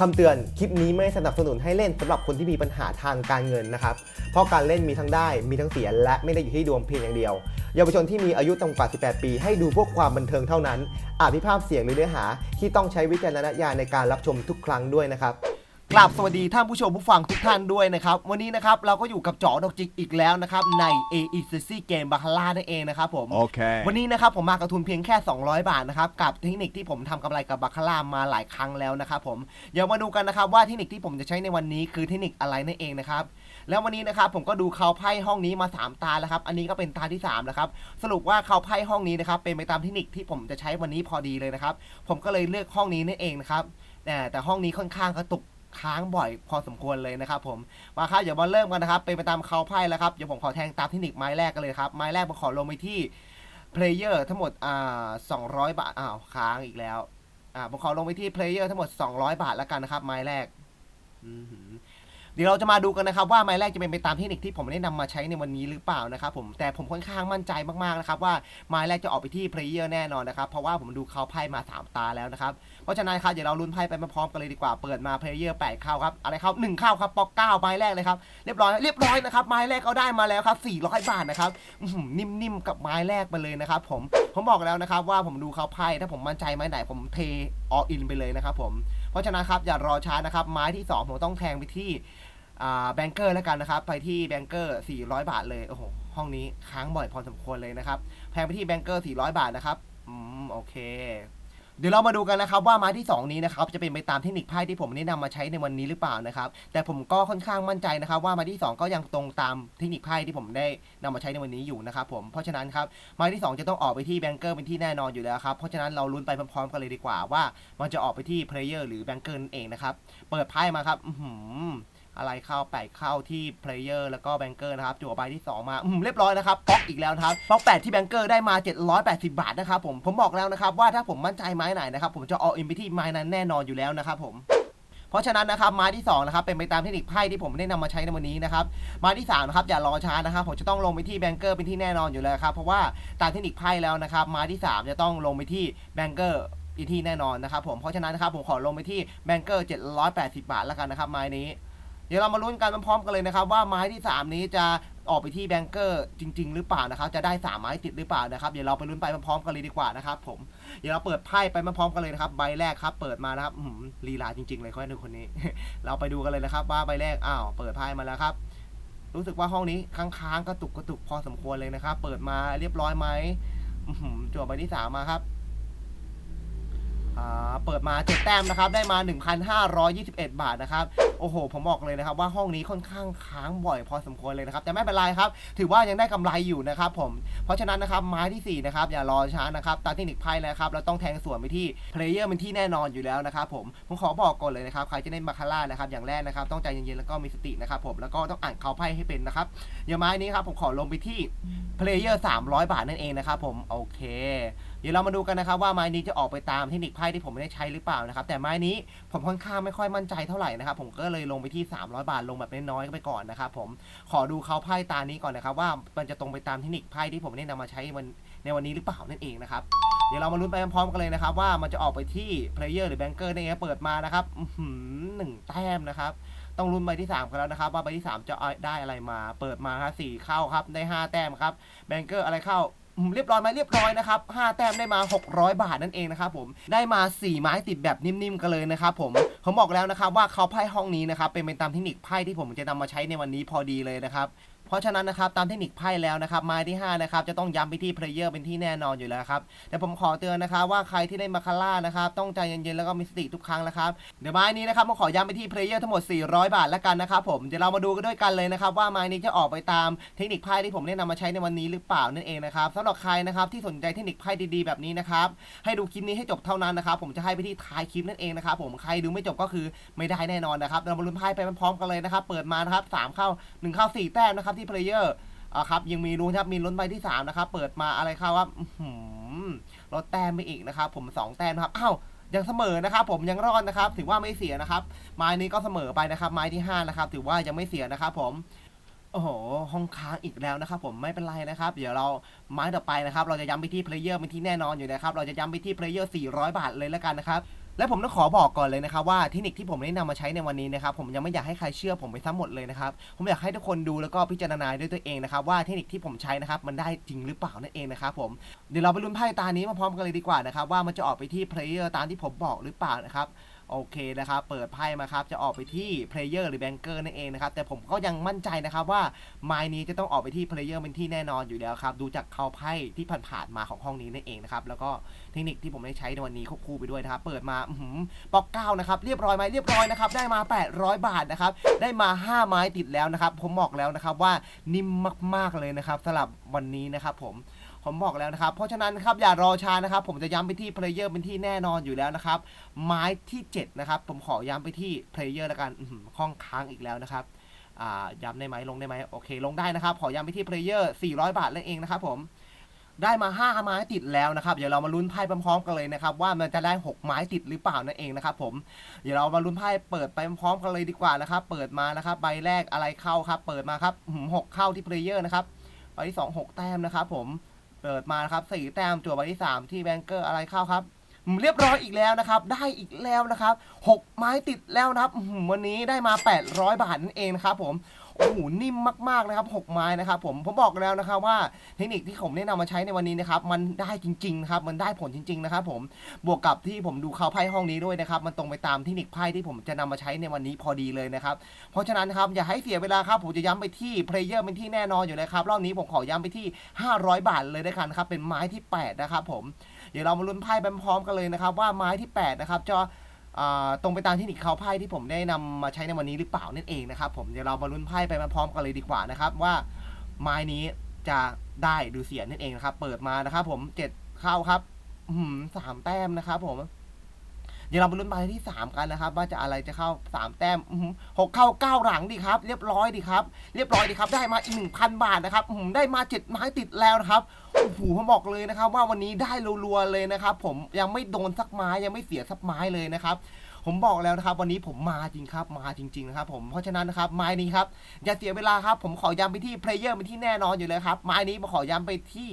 คำเตือน คลิปนี้ไม่สนับสนุนให้เล่นสำหรับคนที่มีปัญหาทางการเงินนะครับ เพราะการเล่นมีทั้งได้ มีทั้งเสีย และไม่ได้อยู่ที่ดวงเพียงอย่างเดียว เยาวชนที่มีอายุต่ำกว่า 18 ปี ให้ดูพวกความบันเทิงเท่านั้น อาจมีภาพเสียงหรือเนื้อหาที่ต้องใช้วิจารณญาณในการรับชมทุกครั้งด้วยนะครับ กราบสวัสดีท่านผู้ชมผู้ฟังทุกท่านด้วยนะครับ วันนี้นะครับเราก็อยู่กับจอดอกจิกอีกแล้วนะครับ ใน a e c c Game b a c a l a นั่นเองนะครับผม Okay. วันนี้นะครับผมมากับทุนเพียงแค่ 200 บาทนะครับ กับเทคนิคที่ผมทำกำไรกับบาคาร่ามาหลายครั้งแล้วนะครับผมเดี๋ยวมาดูกันนะครับว่าเทคนิคที่ผมจะใช้ในวันนี้คือเทคนิคอะไรนั่นเองนะครับ แล้ววันนี้นะครับผมก็ดูเขาไพ่ห้องนี้มา 3 ตาแล้วครับ อันนี้ก็เป็นตาที่3แล้วครับ สรุปว่าเขาไพ่ห้องนี้นะครับเป็นไปตามเทคนิคที่ผมจะใช้วันนี้พอดีเลยนะครับ ผมก็เลยเลือกห้องนี้นั่นเองนะครับแต่แต่ห้องนี้ค่อนข้างกระตุก ค้างบ่อยพอสมควรเลยนะครับผมมาครับเดี๋ยวมาเริ่มกันนะครับ เป็นไปตามเขาไพ่แล้วครับเดี๋ยวผมขอแทงตามเทคนิคไม้แรกกันเลยครับไม้แรกผมขอลงไปที่เพลเยอร์ทั้งหมดอ่าสองร้อยบาทอ้าวค้างอีกแล้วอ่าผมขอลงไปที่เพลเยอร์ทั้งหมด 200 บาทแล้วกันนะครับไม้แรกอือหือ ดี๋ยวเราจะมาดูกันนะครับว่าไม้แรกจะเป็นไปตามเทคนิคที่ผมได้นำมาใช้ในวันนี้หรือเปล่านะครับผมแต่ผมค่อนข้างมั่นใจมากๆนะครับว่าไม้แรกจะออกไปที่เพลเยอร์แน่นอนนะครับเพราะว่าผมดูเขาไพ่มา 3 ตาแล้วนะครับเพราะฉะนั้นครับเดี๋ยวเราลุ้นไพ่ไปพร้อมกันเลยดีกว่าเปิดมาเพลเยอร์แปดเข้าครับอะไรครับหนึ่งเข้าครับปอกเก้าไม้แรกเลยครับเรียบร้อยเรียบร้อยนะครับไม้แรกเขาได้มาแล้วครับ400 บาทนะครับนิ่มๆกับไม้แรกไปเลยนะครับผมผมบอกแล้วนะครับว่าผมดูเขาไพ่ถ้าผมมั่นใจไม้ไหนผมเทอออินไปเลยนะครับผมเพราะฉะนั้นครับอย่ารอช้านะครับไม้ที่ 2 ผมต้องแทงไปที่ แบงเกอร์แล้วกันนะครับ ไปที่แบงเกอร์ 400 บาทเลยโอ้โหห้องนี้ค้างบ่อยพอสมควรเลยนะครับแทงไปที่แบงเกอร์ 400 บาทนะครับอืมโอเค เดี๋ยวเรามาดูกันนะครับว่าไม้ที่ 2 นี้นะครับจะเป็นไปตามเทคนิคไพ่ที่ผมได้นำมาใช้ในวันนี้หรือเปล่านะครับ แต่ผมก็ค่อนข้างมั่นใจนะครับ ว่าไม้ที่ 2 ก็ยังตรงตามเทคนิคไพ่ที่ผมได้นำมาใช้ในวันนี้อยู่นะครับผมเพราะฉะนั้นครับไม้ที่ 2 จะต้องออกไปที่แบงเกอร์เป็นที่แน่นอนอยู่แล้วครับเพราะฉะนั้นเราลุ้นไปพร้อมๆกันเลยดีกว่าว่า มันจะออกไปที่เพลเยอร์หรือแบงเกอร์นั่นเองนะครับเปิดไพ่มาครับอื อะไรเข้าแปดเข้าที่เพลเยอร์แล้วก็แบงเกอร์นะครับจั่วใบที่ 2 มาอืมเรียบร้อยนะครับป๊อกอีกแล้วครับป๊อกแปดที่แบงเกอร์ได้มา 780 บาทนะครับผมผมบอกแล้วนะครับว่าถ้าผมมั่นใจไม้ไหนนะครับผมจะเอาอินไปที่ไม้นั้นแน่นอนอยู่แล้วนะครับผมเพราะฉะนั้นนะครับไม้ที่2นะครับเป็นไปตามเทคนิคไพ่ที่ผมได้นำมาใช้ในวันนี้นะครับไม้ที่3นะครับอย่ารอช้านะครับผมจะต้องลงไปที่แบงเกอร์เป็นที่แน่นอนอยู่แล้วครับเพราะว่าตามเทคนิคไพ่แล้วนะครับไม้ที่ 3 จะต้องลงไปที่แบงเกอร์อีกที่แน่นอนนะครับผมเพราะฉะนั้นนะครับผมขอลงไปที่แบงเกอร์780 บาทแล้วกันนะครับไม้นี้ เดี๋ยวเรามาลุ้นกันพร้อมๆกันเลยนะครับ ว่าไม้ที่ 3 นี้จะออกไปที่แบงเกอร์จริง ๆ หรือเปล่านะครับ จะได้สามไม้ติดหรือเปล่านะครับ เดี๋ยวเราไปลุ้นไปพร้อมๆกันเลยดีกว่านะครับผม เดี๋ยวเราเปิดไพ่ไปพร้อมๆกันเลยนะครับ ใบแรกครับ เปิดมานะครับลีลาจริง ๆ เลยคนนึงคนนี้ เราไปดูกันเลยนะครับ ว่าใบแรก อ้าว เปิดไพ่มาแล้วครับ รู้สึกว่าห้องนี้ค้างๆกระตุกกระตุกพอสมควรเลยนะครับ เปิดมาเรียบร้อยไหมอื้อหือจั่วใบที่สามมาครับ อ่าเปิดมาเจ็ดแต้มนะครับ ได้มา 1,521 บาทนะครับ โอ้โห ผมบอกเลยนะครับว่าห้องนี้ค่อนข้างค้างบ่อยพอสมควรเลยนะครับ แต่ไม่เป็นไรครับ ถือว่ายังได้กำไรอยู่นะครับผม เพราะฉะนั้นนะครับไม้ที่ 4 นะครับ อย่ารอช้านะครับ ตามเทคนิคไพ่นะครับ เราต้องแทงสวนไปที่เพลเยอร์เป็นที่แน่นอนอยู่แล้วนะครับผม ผมขอบอกก่อนเลยนะครับ ใครจะเล่นบาคาร่านะครับ อย่างแรกนะครับ ต้องใจเย็นๆ แล้วก็มีสตินะครับผม แล้วก็ต้องอ่านเขาไพ่ให้เป็นนะครับ อย่างไม้นี้ครับผมขอลงไปที่เพลเยอร์300 บาทนั่นเองนะครับผม โอเค เดี๋ยวเรามาดูกันนะครับว่าไม้นี้จะออกไปตามเทคนิคไพ่ที่ผมไม่ได้ใช้หรือเปล่านะครับแต่ไม้นี้ผมค่อนข้างไม่ค่อยมั่นใจเท่าไหร่นะครับผมก็เลยลงไปที่ 300 บาทลงแบบน้อยๆไปก่อนนะครับผมขอดูเขาไพ่ตานี้ก่อนนะครับว่ามันจะตรงไปตามเทคนิคไพ่ที่ผมได้นำมาใช้วันในวันนี้หรือเปล่านั่นเองนะครับเดี๋ยวเรามาลุ้นไปพร้อมๆกันเลยนะครับว่ามันจะออกไปที่เพลเยอร์หรือแบงเกอร์ได้ไงเปิดมานะครับหนึ่งแต้มนะครับต้องลุ้นใบที่3กันแล้วนะครับว่าใบที่ 3 จะได้อะไรมา เปิดมาครับสี่เข้าครับได้ 5 แต้มครับแบงเกอร์อะไรเข้า เรียบร้อยไหมเรียบร้อยนะครับ5แต้มได้มา 600 บาทนั่นเองนะครับผมได้มา 4 ไม้ติดแบบนิ่มๆกันเลยนะครับผมผมบอกแล้วนะครับว่าเขาไพ่ห้องนี้นะครับเป็นไปตามเทคนิคไพ่ที่ผมจะนำมาใช้ในวันนี้พอดีเลยนะครับ เพราะฉะนั้นนะครับตามเทคนิคไพ่แล้วนะครับไม้ที่5นะครับจะต้องย้ำไปที่เพลเยอร์เป็นที่แน่นอนอยู่แล้วครับแต่ผมขอเตือนนะครับว่าใครที่เล่นมาคาร่านะครับต้องใจเย็นๆแล้วก็มีสติทุกครั้งนะครับเดี๋ยวไม้นี้นะครับผมขอย้ำไปที่เพลเยอร์ทั้งหมด 400 บาทแล้วกันนะครับผมเดี๋ยวเรามาดูกันด้วยกันเลยนะครับว่าไม้นี้จะออกไปตามเทคนิคไพ่ที่ผมได้นำมาใช้ในวันนี้หรือเปล่านั่นเองนะครับสำหรับใครนะครับที่สนใจเทคนิคไพ่ดีๆแบบนี้นะครับให้ดูคลิปนี้ให้จบเท่านั้นนะครับผมจะให้ไปที่ท้ายคลิปนั่นเองนะครับผมใครดูไม่จบก็คือไม่ได้แน่นอนนะครับเรามาลุ้นไพ่ไปพร้อมกันเลยนะครับเปิดมานะครับสามเข้าหนึ่งเข้าสี่แต้มนะครับที่เพลเยอร์อ่าครับยังมีลุ้นครับมีลุ้นใบที่3นะครับเปิดมาอะไรครับว่าหือลดแต้มไปอีกนะครับ ผม 2 แต้มนะครับอ้าวยังเสมอนะครับ ผมยังรอดนะครับ ถือว่าไม่เสียนะครับ ไม้นี้ก็เสมอไปนะครับ ไม้ที่5นะครับถือว่ายังไม่เสียนะครับ ผมโอ้โห ห้องค้างอีกแล้วนะครับผมไม่เป็นไรนะครับ เดี๋ยวเราไม้ต่อไปนะครับ เราจะย้ำไปที่เพลเยอร์เป็นที่แน่นอนอยู่นะครับ เราจะย้ำไปที่เพลเยอร์400 บาทเลยแล้วกันนะครับ และผมต้องขอบอกก่อนเลยนะครับว่าเทคนิคที่ผมได้นำมาใช้ในวันนี้นะครับผมยังไม่อยากให้ใครเชื่อผมไปทั้งหมดเลยนะครับผมอยากให้ทุกคนดูแล้วก็พิจารณาด้วยตัวเองนะครับว่าเทคนิคที่ผมใช้นะครับมันได้จริงหรือเปล่านั่นเองนะครับผมเดี๋ยวเราไปลุ้นไพ่ตานี้มาพร้อมกันเลยดีกว่านะครับว่ามันจะออกไปที่เพลเยอร์ตามที่ผมบอกหรือเปล่านะครับ โอเคนะครับเปิดไพ่มาครับจะออกไปที่เพลเยอร์หรือแบงเกอร์นั่นเองนะครับแต่ผมก็ยังมั่นใจนะครับว่าไม้นี้จะต้องออกไปที่เพลเยอร์เป็นที่แน่นอนอยู่แล้วครับดูจากเขาไพ่ที่ผ่านๆมาของห้องนี้นั่นเองนะครับแล้วก็เทคนิคที่ผมได้ใช้ในวันนี้ควบคู่ไปด้วยนะครับเปิดมาอื้อหือปอกเก้านะครับเรียบร้อยไหมเรียบร้อยนะครับได้มา 800 บาทนะครับได้มา 5 ไม้ติดแล้วนะครับผมบอกแล้วนะครับว่านิ่มมากๆเลยนะครับสำหรับวันนี้นะครับผม ผมบอกแล้วนะครับ เพราะฉะนั้นครับอย่ารอช้านะครับ ผมจะย้ำไปที่เพลเยอร์เป็นที่แน่นอนอยู่แล้วนะครับ ไม้ที่7นะครับผมขอย้ำไปที่เพลเยอร์แล้วกันอื้องค้างอีกแล้วนะครับย้ำได้ไหมลงได้ไหมโอเค ลงได้นะครับ ขอย้ำไปที่เพลเยอร์400 บาทนั่นเองนะครับผมได้มา 5 ไม้ติดแล้วนะครับ เดี๋ยวเรามาลุ้นไพ่พร้อมๆกันเลยนะครับ ว่ามันจะได้ 6 ไม้ติดหรือเปล่านั่นเองนะครับ ผม เดี๋ยวเรามาลุ้นไพ่เปิดไปพร้อมๆกันเลยดีกว่านะครับ เปิดมานะครับ ใบแรกอะไรเข้าครับ เปิดมาครับหกเข้าที่เพลเยอร์นะครับ ใบที่สองหกแต้มนะครับ ผม เปิดมาครับสี่แต้มจั่วใบที่สามที่แบงเกอร์อะไรเข้าครับ เรียบร้อยอีกแล้วนะครับ ได้อีกแล้วนะครับหกไม้ติดแล้วนะครับหือวันนี้ได้มา 800 บาทนั่นเองนะครับผม โอ้โหนิ่มมากๆนะครับ6ไม้นะครับผมผมบอกแล้วนะครับว่าเทคนิคที่ผมได้นำมาใช้ในวันนี้นะครับมันได้จริงๆนะครับมันได้ผลจริงๆนะครับผมบวกกับที่ผมดูเขาไพ่ห้องนี้ด้วยนะครับมันตรงไปตามเทคนิคไพ่ที่ผมจะนำมาใช้ในวันนี้พอดีเลยนะครับเพราะฉะนั้นครับอย่าให้เสียเวลาครับผมจะย้ำไปที่เพลเยอร์เป็นที่แน่นอนอยู่เลยครับรอบนี้ผมขอย้ำไปที่ 500 บาทเลยด้วยกันครับเป็นไม้ที่8นะครับผมเดี๋ยวเรามาลุ้นไพ่ไปพร้อมกันเลยนะครับว่าไม้ที่8นะครับจะ ตรงไปตามเทคนิคเขาไพ่ที่ผมได้นำมาใช้ในวันนี้หรือเปล่านั่นเองนะครับผมเดี๋ยวเรามาลุ้นไพ่ไปพร้อมกันเลยดีกว่านะครับว่าไม้นี้จะได้หรือเสียนั่นเองนะครับ เปิดมานะครับผมเจ็ดเข้าครับสามแต้มนะครับผม เดี๋ยวเราไปลุ้นไม้ที่สามกันนะครับว่าจะอะไรจะเข้าสามแต้มหกเข้าเก้าหลังดีครับ เรียบร้อยดีครับ เรียบร้อยดีครับ ได้มาอีกหนึ่งพันบาทนะครับได้มาเจ็ดไม้ติดแล้วนะครับโอ้โหผมบอกเลยนะครับ ว่าวันนี้ได้รัวๆเลยนะครับ ผมยังไม่โดนสักไม้ยังไม่เสียสักไม้เลยนะครับผมบอกแล้วนะครับ วันนี้ผมมาจริงครับมาจริงๆนะครับผมเพราะฉะนั้นนะครับไม้นี้ครับอย่าเสียเวลาครับ ผมขอย้ำไปที่เพลเยอร์เป็นที่แน่นอนอยู่เลยครับไม้นี้ผมขอย้ำไปที่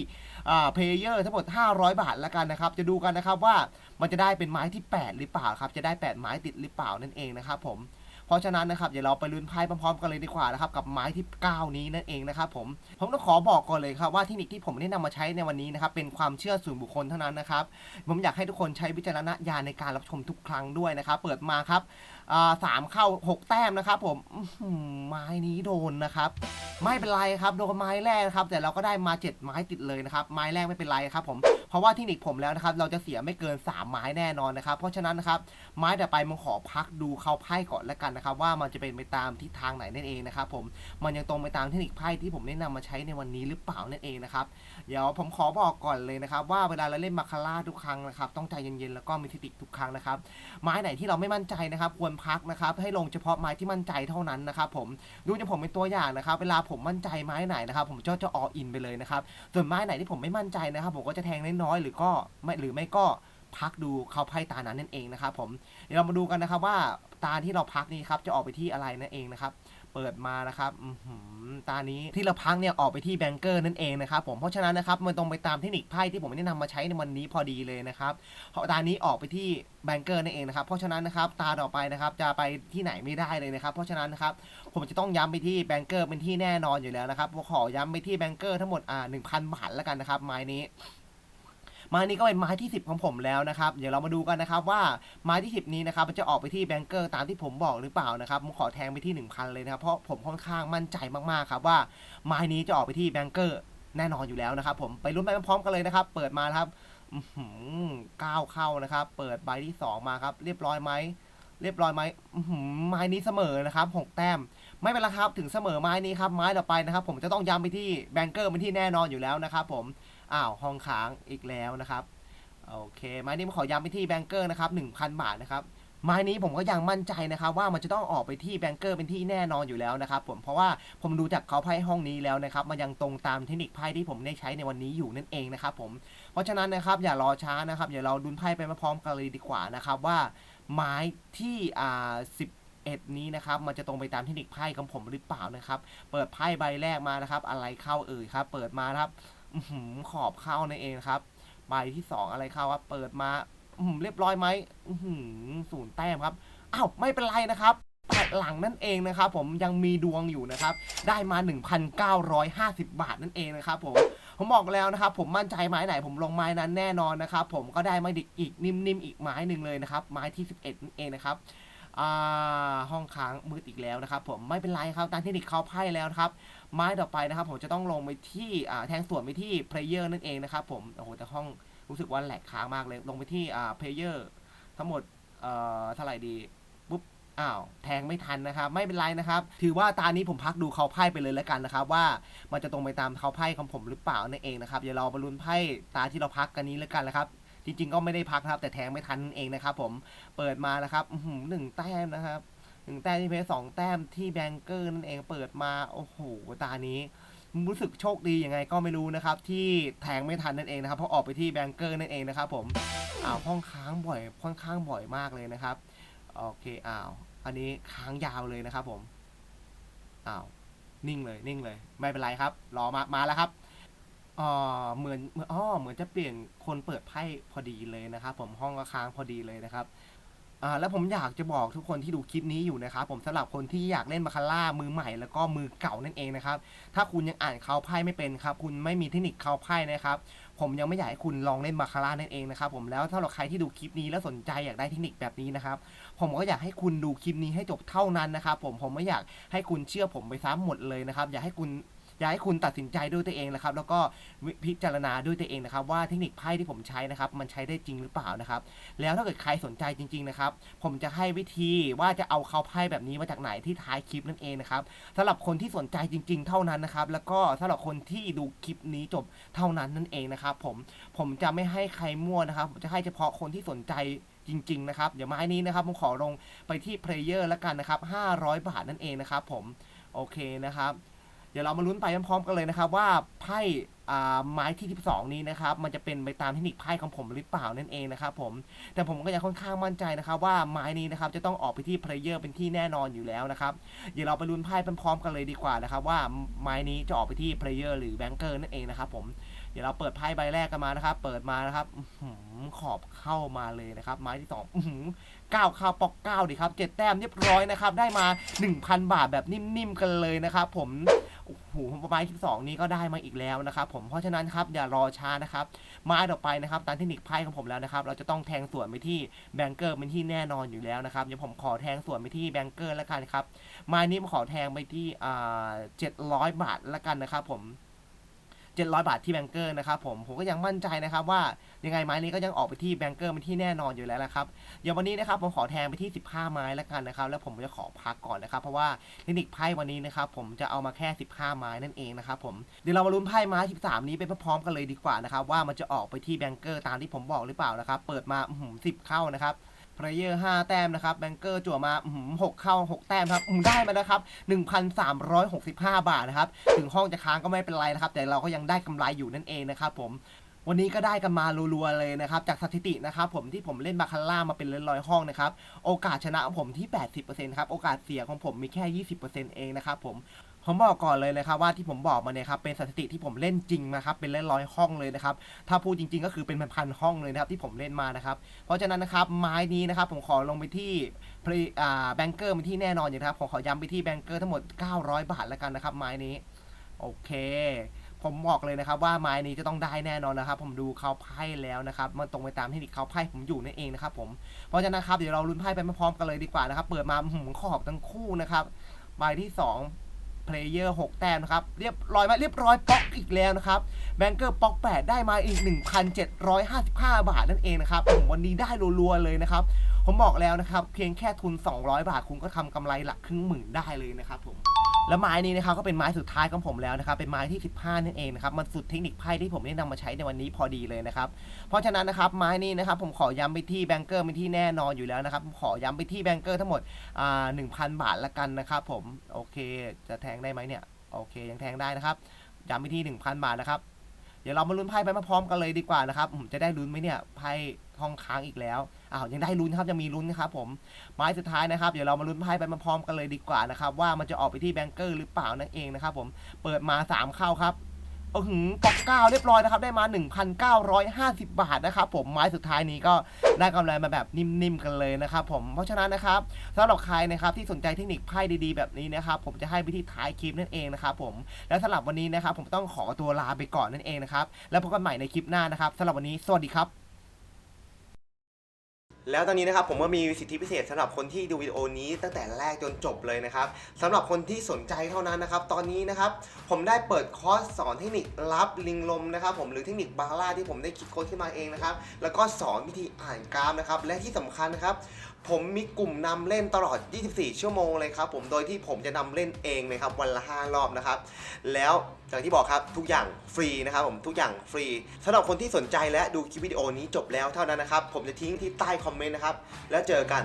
เพลเยอร์ทั้งหมด 500 บาทแล้วกันนะครับ จะดูกันนะครับว่า มันจะได้เป็นไม้ที่ 8 หรือเปล่าครับ จะได้ 8 ไม้ติดหรือเปล่านั่นเองนะครับผม เพราะฉะนั้นนะครับเดี๋ยวเราไปลุ้นไพ่พร้อมๆกันเลยดีกว่านะครับกับไม้ที่ 9 นี้นั่นเองนะครับผม ผมต้องขอบอกก่อนเลยครับว่าเทคนิคที่ผมได้นำมาใช้ในวันนี้นะครับเป็นความเชื่อส่วนบุคคลเท่านั้นนะครับ ผมอยากให้ทุกคนใช้วิจารณญาณในการรับชมทุกครั้งด้วยนะครับ เปิดมาครับ สามเข้า 6 แต้มนะครับผมไม้นี้โดนนะครับ ไม่เป็นไรครับโดนไม้แรกนะครับ แต่เราก็ได้มา 7 ไม้ติดเลยนะครับ ไม้แรกไม่เป็นไรครับผมเพราะว่าเทคนิคผมแล้วนะครับ เราจะเสียไม่เกิน 3 ไม้แน่นอนนะครับ เพราะฉะนั้นนะครับไม้ต่อไปผมขอพักดูเขาไพ่ก่อนแล้วกันนะครับ ว่ามันจะเป็นไปตามทิศทางไหนนั่นเองนะครับผมมันยังตรงไปตามเทคนิคไพ่ที่ผมได้นำมาใช้ในวันนี้หรือเปล่านั่นเองนะครับเดี๋ยวผมขอบอกก่อนเลยนะครับ ว่าเวลาเราเล่นมาคาร่าทุกครั้งนะครับต้องใจเย็นๆแล้วก็มีสติทุกครั้งนะครับ ไม้ไหนที่เราไม่มั่นใจนะครับควรพักนะครับ ให้ลงเฉพาะไม้ที่มั่นใจเท่านั้นนะครับผมดูจากผมเป็นตัวอย่างนะครับ เวลาผมมั่นใจไม้ไหนนะครับ ผมจะจะออินไปเลยนะครับ ส่วนไม้ไหนที่ผมไม่มั่นใจนะครับ ผมก็จะแทงน้อยๆหรือก็ไม่หรือไม่ก็พักดูเขาไพ่ตานั้นนั่นเองนะครับผมเดี๋ยวเรามาดูกันนะครับว่าตาที่เราพักนี้ครับจะออกไปที่อะไรนั่นเองนะครับ เปิดมานะครับหือตานี้ที่เราพักเนี่ยออกไปที่แบงเกอร์นั่นเองนะครับผมเพราะฉะนั้นนะครับมันตรงไปตามเทคนิคไพ่ที่ผมได้นำมาใช้ในวันนี้พอดีเลยนะครับเพราะตานี้ออกไปที่แบงเกอร์นั่นเองนะครับเพราะฉะนั้นนะครับตาต่อไปนะครับจะไปที่ไหนไม่ได้เลยนะครับเพราะฉะนั้นนะครับผมจะต้องย้ำไปที่แบงเกอร์เป็นที่แน่นอนอยู่แล้วนะครับผมขอย้ำไปที่แบงเกอร์ทั้งหมดอ่าหนึ่งพันบาทแล้วกันนะครับไม้นี้ ไม้นี้ก็เป็นไม้ที่ 10 ของผมแล้วนะครับ เดี๋ยวเรามาดูกันนะครับว่าไม้ที่ 10 นี้นะครับมันจะออกไปที่แบงเกอร์ตามที่ผมบอกหรือเปล่านะครับผมขอแทงไปที่ 1,000 เลยนะครับเพราะผมค่อนข้างมั่นใจมากๆครับว่าไม้นี้จะออกไปที่แบงเกอร์แน่นอนอยู่แล้วนะครับผมไปลุ้นไปพร้อมกันเลยนะครับ เปิดมาครับอื้อหือก้าวเข้านะครับ เปิดใบที่ 2 มาครับ เรียบร้อยไหมเรียบร้อยไหมอื้อหือไม้นี้เสมอนะครับหกแต้ม ไม่เป็นไรครับ ถึงเสมอไม้นี้ครับ ไม้ต่อไปนะครับ ผมจะต้องย้ำไปที่แบงเกอร์เป็นที่แน่นอนอยู่แล้วนะครับผม อ้าวห้องค้างอีกแล้วนะครับโอเคไม้นี้ผมขอย้ำไปที่แบงเกอร์นะครับ1,000 บาทนะครับไม้นี้ผมก็ยังมั่นใจนะครับว่ามันจะต้องออกไปที่แบงเกอร์เป็นที่แน่นอนอยู่แล้วนะครับผมเพราะว่าผมดูจากเขาไพ่ห้องนี้แล้วนะครับมันยังตรงตามเทคนิคไพ่ที่ผมได้ใช้ในวันนี้อยู่นั่นเองนะครับผมเพราะฉะนั้นนะครับอย่ารอช้านะครับอย่าเราดุนไพ่ไปพร้อมกันเลยดีกว่านะครับว่าไม้ที่อ่า11นี้นะครับมันจะตรงไปตามเทคนิคไพ่ของผมหรือเปล่านะครับ เปิดไพ่ใบแรกมานะครับ อะไรเข้าเอ่ยครับ เปิดมาครับ ขอบเข้านั่นเองครับใบที่2อะไรเข้าว่าเปิดมาเรียบร้อยไหมศูนย์แต้มครับอ้าวไม่เป็นไรนะครับแปดหลังนั่นเองนะครับผมยังมีดวงอยู่นะครับ ได้มา 1,950 บาทนั่นเองนะครับผมผมบอกแล้วนะครับ ผมมั่นใจไม้ไหนผมลงไม้นั้นแน่นอนนะครับ ผมก็ได้มาดิกอีกนิ่มๆอีกไม้หนึ่งเลยนะครับ ไม้ที่ 11นั่นเองนะครับอ่าห้องค้างมืดอีกแล้วนะครับ ผมไม่เป็นไรครับตามเทคนิคเขาไพ่แล้วนะครับ ไม้ต่อไปนะครับผมจะต้องลงไปที่แทงส่วนไปที่เพลเยอร์นั่นเองนะครับผมโอ้โหแต่ห้องรู้สึกว่าแหลกค้างมากเลยลงไปที่เพลเยอร์ทั้งหมดเท่าไหร่ดีปุ๊บอ้าวแทงไม่ทันนะครับ ไม่เป็นไรนะครับ ถือว่าตานี้ผมพักดูเขาไพ่ไปเลยแล้วกันนะครับ ว่ามันจะตรงไปตามเขาไพ่ของผมหรือเปล่านั่นเองนะครับเดี๋ยวเรามาลุ้นไพ่ตาที่เราพักกันนี้แล้วกันนะครับจริงๆก็ไม่ได้พักครับแต่แทงไม่ทันนั่นเองนะครับ ผมเปิดมานะครับหนึ่งแต้มนะครับ หนึ่งแต้มที่เพชรสองแต้มที่แบงเกอร์นั่นเองเปิดมาโอ้โหตานี้รู้สึกโชคดียังไงก็ไม่รู้นะครับ ที่แทงไม่ทันนั่นเองนะครับเพราะออกไปที่แบงเกอร์นั่นเองนะครับผมอ้าวห้องค้างบ่อยค่อนข้างบ่อยมากเลยนะครับโอเคอ้าวอันนี้ค้างยาวเลยนะครับผมอ้าวนิ่งเลยนิ่งเลย ไม่เป็นไรครับ รอมามาแล้วครับอ๋อเหมือนเหมือนอ๋อเหมือนจะเปลี่ยนคนเปิดไพ่พอดีเลยนะครับ ผมห้องก็ค้างพอดีเลยนะครับ อ่าแล้วผมอยากจะบอกทุกคนที่ดูคลิปนี้อยู่นะครับผมสำหรับคนที่อยากเล่นบาคาร่ามือใหม่แล้วก็มือเก่านั่นเองนะครับถ้าคุณยังอ่านเขาไพ่ไม่เป็นครับคุณไม่มีเทคนิคเขาไพ่นะครับผมยังไม่อยากให้คุณลองเล่นบาคาร่านั่นเองนะครับผมแล้วถ้าเราใครที่ดูคลิปนี้แล้วสนใจอยากได้เทคนิคแบบนี้นะครับผมก็อยากให้คุณดูคลิปนี้ให้จบเท่านั้นนะครับผมผมไม่อยากให้คุณเชื่อผมไปซ้ำหมดเลยนะครับอยากให้คุณ อยากให้คุณตัดสินใจด้วยตัวเองนะครับ แล้วก็พิจารณาด้วยตัวเองนะครับ ว่าเทคนิคไพ่ที่ผมใช้นะครับ มันใช้ได้จริงหรือเปล่านะครับ แล้วถ้าเกิดใครสนใจจริง ๆนะครับ ผมจะให้วิธีว่าจะเอาเขาไพ่แบบนี้มาจากไหนที่ท้ายคลิปนั่นเองนะครับสำหรับคนที่สนใจจริง ๆ เท่านั้นนะครับ แล้วก็สำหรับคนที่ดูคลิปนี้จบเท่านั้นนั่นเองนะครับ ผมผมจะไม่ให้ใครมั่วนะครับ ผมจะให้เฉพาะคนที่สนใจจริง ๆ นะครับ เดี๋ยวไม้นี้นะครับ ผมขอลงไปที่เพลเยอร์แล้วกันนะครับ 500 บาทนั่นเองนะครับ ผม โอเคนะครับ ดี๋ยวเรามาลุ้นไปพร้อมๆกันเลยนะครับ ว่าไพ่ไม้ที่ 12 นี้นะครับมันจะเป็นไปตามเทคนิคไพ่ของผมหรือเปล่านั่นเองนะครับผมแต่ผมก็ยังค่อนข้างมั่นใจนะครับว่าไม้นี้นะครับจะต้องออกไปที่เพลเยอร์เป็นที่แน่นอนอยู่แล้วนะครับเดี๋ยวเราไปลุ้นไพ่พร้อมๆกันเลยดีกว่านะครับว่าไม้นี้จะออกไปที่เพลเยอร์หรือแบงเกอร์นั่นเองนะครับผมเดี๋ยวเราเปิดไพ่ใบแรกกันมานะครับ เปิดมานะครับหือขอบเข้ามาเลยนะครับ ไม้ที่สองอื้อหือก้าวเข้าปอกเก้าดีครับเจ็ดแต้มเรียบร้อยนะครับ ได้มา 1,000 บาทแบบนิ่มๆกันเลยนะครับผมโอ้โหไม้ที่สองนี้ก็ได้มาอีกแล้วนะครับผมเพราะฉะนั้นครับอย่ารอช้านะครับไม้ต่อไปนะครับตามเทคนิคไพ่ของผมแล้วนะครับ เราจะต้องแทงส่วนไปที่แบงเกอร์เป็นที่แน่นอนอยู่แล้วนะครับเดี๋ยวผมขอแทงส่วนไปที่แบงเกอร์แล้วกันครับไม้นี้ผมขอแทงไปที่อ่า700บาทแล้วกันนะครับผม 700 บาทที่แบงเกอร์นะครับผมผมก็ยังมั่นใจนะครับว่ายังไงไม้นี้ก็ยังออกไปที่แบงเกอร์เป็นที่แน่นอนอยู่แล้วนะครับเดี๋ยววันนี้นะครับผมขอแทงไปที่ 15 ไม้แล้วกันนะครับแล้วผมจะขอพักก่อนนะครับเพราะว่าเทคนิคไพ่วันนี้นะครับผมจะเอามาแค่ 15 ไม้นั่นเองนะครับผมเดี๋ยวเรามาลุ้นไพ่ไม้ 13 นี้ไปพร้อมๆกันเลยดีกว่านะครับว่ามันจะออกไปที่แบงเกอร์ตามที่ผมบอกหรือเปล่านะครับเปิดมาอื้อหือ10เข้านะครับ เพลเยอร์5แต้มนะครับแบงเกอร์จั่วมาหือ6เข้า 6 แต้มครับได้มาแล้วครับ 1,365 บาทนะครับ ถึงห้องจะค้างก็ไม่เป็นไรนะครับ แต่เราก็ยังได้กำไรอยู่นั่นเองนะครับผมวันนี้ก็ได้กันมารัวๆเลยนะครับ จากสถิตินะครับผมที่ผมเล่นบาคาร่ามาเป็นร้อยๆห้องนะครับ โอกาสชนะผมที่ 80%ครับ โอกาสเสียของผมมีแค่ 20%เองนะครับผม ผมบอกก่อนเลยนะครับว่าที่ผมบอกมาเนี่ยครับเป็นสถิติที่ผมเล่นจริงนะครับเป็นร้อยห้องเลยนะครับถ้าพูดจริง ๆ ก็คือเป็นพันห้องเลยนะครับที่ผมเล่นมานะครับเพราะฉะนั้นนะครับไม้นี้นะครับผมขอลงไปที่พรีอ่าแบงเกอร์เป็นที่แน่นอนอยู่นะครับผมขอย้ำไปที่แบงเกอร์ทั้งหมด 900 บาทแล้วกันนะครับไม้นี้โอเคผมบอกเลยนะครับว่าไม้นี้จะต้องได้แน่นอนนะครับ ผมดูเขาไพ่แล้วนะครับมันตรงไปตามทคนิคเขาไพ่ผมอยู่นั่นเองนะครับผมเพราะฉะนั้นครับเดี๋ยวเราลุ้นไพ่ไปพร้อมกันเลยดีกว่านะครับ เปิดมาหืมขอบทั้งคู่นะครับใบที่สอง เพลเยอร์ 6 แต้มนะครับ เรียบร้อยไหมเรียบร้อยป๊อกอีกแล้วนะครับแบงเกอร์ป๊อก 8 ได้มาอีก 1,755 บาทนั่นเองนะครับผมวันนี้ได้รัวๆเลยนะครับ ผมบอกแล้วนะครับ เพียงแค่ทุน 200 บาทคุณก็ทำกำไรหลักครึ่งหมื่นได้เลยนะครับผม แล้วไม้นี้นะครับก็เป็นไม้สุดท้ายของผมแล้วนะครับเป็นไม้ที่ 15 นั่นเองนะครับมันสุดเทคนิคไพ่ที่ผมได้นำมาใช้ในวันนี้พอดีเลยนะครับเพราะฉะนั้นนะครับไม้นี้นะครับผมขอย้ำไปที่แบงเกอร์เป็นที่แน่นอนอยู่แล้วนะครับผมขอย้ำไปที่แบงเกอร์ทั้งหมดอ่า1,000บาทละกันนะครับผมโอเคจะแทงได้ไหมเนี่ยโอเคยังแทงได้นะครับย้ำไปที่ 1,000 บาทนะครับ เดี๋ยวเรามาลุ้นไพ่ไปมาพร้อมกันเลยดีกว่านะครับจะได้ลุ้นไหมเนี่ยไพ่ ห้องค้างอีกแล้วอ้าวยังได้ลุ้นครับยังมีลุ้นนะครับผมไม้สุดท้ายนะครับเดี๋ยวเรามาลุ้นไพ่ไปพร้อมๆกันเลยดีกว่านะครับว่ามันจะออกไปที่แบงเกอร์หรือเปล่านั่นเองนะครับผมเปิดมา 3 เข้าครับเออหือปอกเก้าเรียบร้อยนะครับได้มา 1,950 บาทนะครับผมไม้สุดท้ายนี้ก็ได้กำไรมาแบบนิ่มๆกันเลยนะครับผมเพราะฉะนั้นนะครับสำหรับใครนะครับที่สนใจเทคนิคไพ่ดีๆแบบนี้นะครับผมจะให้วิธีท้ายคลิปนั่นเองนะครับผมและสำหรับวันนี้นะครับผมต้องขอตัวลาไปก่อนนั่นเองนะครับแล้วพบกันใหม่ในคลิปหน้านะครับสำหรับวันนี้สวัสดีครับ แล้วตอนนี้นะครับผมก็มีสิทธิพิเศษสำหรับคนที่ดูวิดีโอนี้ตั้งแต่แรกจนจบเลยนะครับสำหรับคนที่สนใจเท่านั้นนะครับ ตอนนี้นะครับผมได้เปิดคอร์สสอนเทคนิครับลิงลมนะครับ ผมหรือเทคนิคบาร่าที่ผมได้คิดค้นขึ้นมาเองนะครับ แล้วก็สอนวิธีอ่านกราฟนะครับ และที่สำคัญนะครับ ผมมีกลุ่มนำเล่นตลอด 24 ชั่วโมงเลยครับผม โดยที่ผมจะนำเล่นเองเลยครับวันละ 5 รอบนะครับ แล้วอย่างที่บอกครับทุกอย่างฟรีนะครับผมทุกอย่างฟรีสำหรับคนที่สนใจและดูคลิปวิดีโอนี้จบแล้วเท่านั้นนะครับ ผมจะทิ้งที่ใต้คอมเมนต์นะครับ แล้วเจอกัน